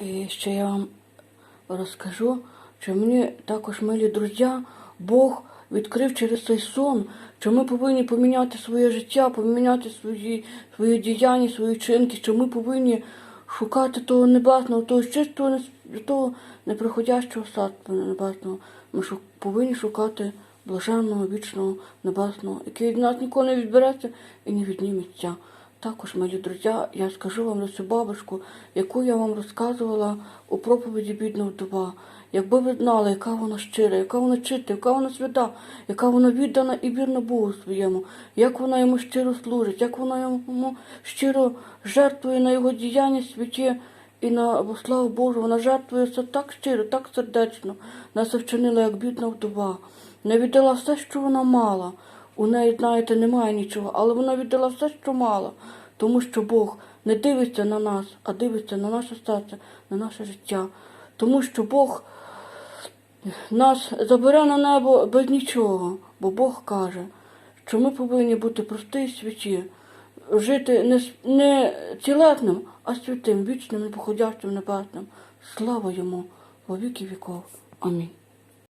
І ще я вам розкажу, що мені також, милі друзі, Бог відкрив через цей сон, що ми повинні поміняти своє життя, поміняти свої, свої діяння, свої вчинки, що ми повинні шукати того небесного, того чистого, того неприходящого царства небесного. Ми шу- повинні шукати блаженного, вічного, небесного, який від нас ніколи не відбереться і не відніметься. Також, мої друзі, я скажу вам за цю бабушку, яку я вам розказувала у проповіді бідного вдова. Якби ви знали, яка вона щира, яка вона чиста, яка вона свята, яка вона віддана і вірна Богу своєму, як вона йому щиро служить, як вона йому щиро жертвує на його діяння святі і на славу Божу. Вона жертвує все так щиро, так сердечно. Нас вчинила, як бідна вдова. Не віддала все, що вона мала. У неї, знаєте, немає нічого, але вона віддала все, що мала, тому що Бог не дивиться на нас, а дивиться на наше серце, на наше життя. Тому що Бог нас забере на небо без нічого, бо Бог каже, що ми повинні бути прості і святі, жити не, не цілетним, а святим, вічним, непоходящим, небесним. Слава йому во віки віков. Амінь.